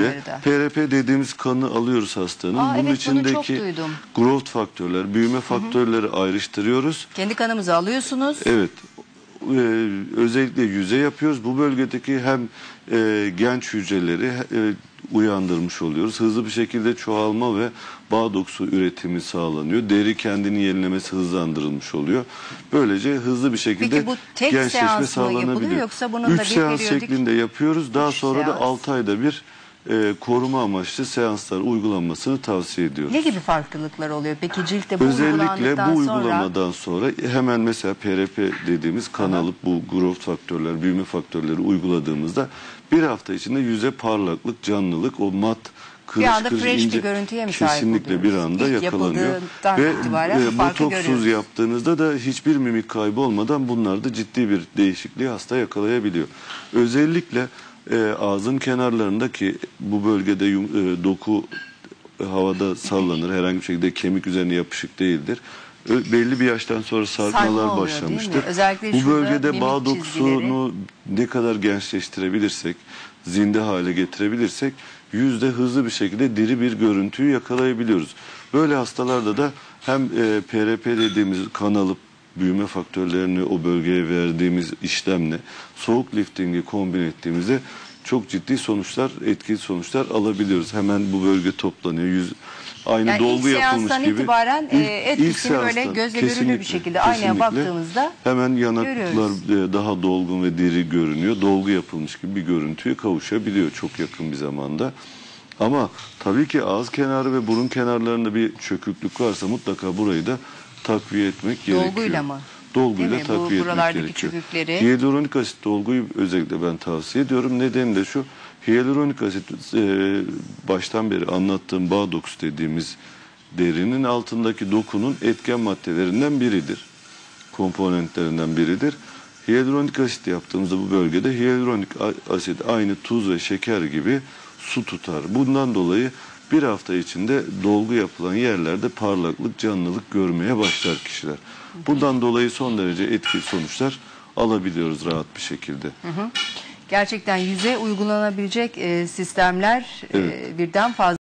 da. PRP dediğimiz kanı alıyoruz hastanın. Aa, Bunun evet, bunu çok içindeki duydum. growth faktörler, büyüme faktörleri ayrıştırıyoruz. Kendi kanımızı alıyorsunuz. Evet. Ee, özellikle yüze yapıyoruz. Bu bölgedeki hem e, genç hücreleri e, uyandırmış oluyoruz. Hızlı bir şekilde çoğalma ve bağ dokusu üretimi sağlanıyor. Deri kendini yenilemesi hızlandırılmış oluyor. Böylece hızlı bir şekilde Peki bu tek gençleşme seans mı sağlanabiliyor. yapılıyor yoksa bunun da Üç bir seans periyodik- şeklinde yapıyoruz. Daha Üç sonra da seans. 6 ayda bir e, koruma amaçlı seanslar uygulanmasını tavsiye ediyoruz. Ne gibi farklılıklar oluyor? Peki ciltte bu Özellikle bu sonra uygulamadan sonra hemen mesela PRP dediğimiz kan alıp bu growth faktörler, büyüme faktörleri uyguladığımızda bir hafta içinde yüze parlaklık, canlılık, o mat kırış anda kırış fresh bir ince görüntüye mi kesinlikle bir anda İlk yakalanıyor. Ve e, botoksuz görüyoruz. yaptığınızda da hiçbir mimik kaybı olmadan bunlarda ciddi bir değişikliği hasta yakalayabiliyor. Özellikle e, ağzın kenarlarındaki bu bölgede yum- e, doku havada sallanır. Herhangi bir şekilde kemik üzerine yapışık değildir. Ö- Belli bir yaştan sonra Sarkma sarkmalar oluyor, mi? başlamıştır. Bu bölgede bağ dokusunu ne kadar gençleştirebilirsek, zinde hale getirebilirsek yüzde hızlı bir şekilde diri bir görüntüyü yakalayabiliyoruz. Böyle hastalarda da hem e, PRP dediğimiz kan alıp büyüme faktörlerini o bölgeye verdiğimiz işlemle soğuk liftingi kombin ettiğimizde çok ciddi sonuçlar, etkili sonuçlar alabiliyoruz. Hemen bu bölge toplanıyor. Yüz, aynı Yani dolgu ilk yapılmış gibi. itibaren, e, etkisini böyle gözle görülür bir şekilde aynaya baktığımızda hemen yanaklar görüyoruz. e, daha dolgun ve diri görünüyor. Dolgu yapılmış gibi bir görüntüye kavuşabiliyor çok yakın bir zamanda. Ama tabii ki ağız kenarı ve burun kenarlarında bir çöküklük varsa mutlaka burayı da takviye etmek gerekiyor. Dolguyla mı? Dolguyla Değil mi? Bu takviye etmek buralardaki gerekiyor. çökükleri- Hyaluronik asit dolguyu özellikle ben tavsiye ediyorum. Nedeni de şu. Hyaluronik asit e, baştan beri anlattığım bağ dokusu dediğimiz derinin altındaki dokunun etken maddelerinden biridir. Komponentlerinden biridir. Hyaluronik asit yaptığımızda bu bölgede hyaluronik asit aynı tuz ve şeker gibi su tutar. Bundan dolayı bir hafta içinde dolgu yapılan yerlerde parlaklık, canlılık görmeye başlar kişiler. Bundan dolayı son derece etkili sonuçlar alabiliyoruz rahat bir şekilde. gerçekten yüze uygulanabilecek e, sistemler e, Evet. birden fazla.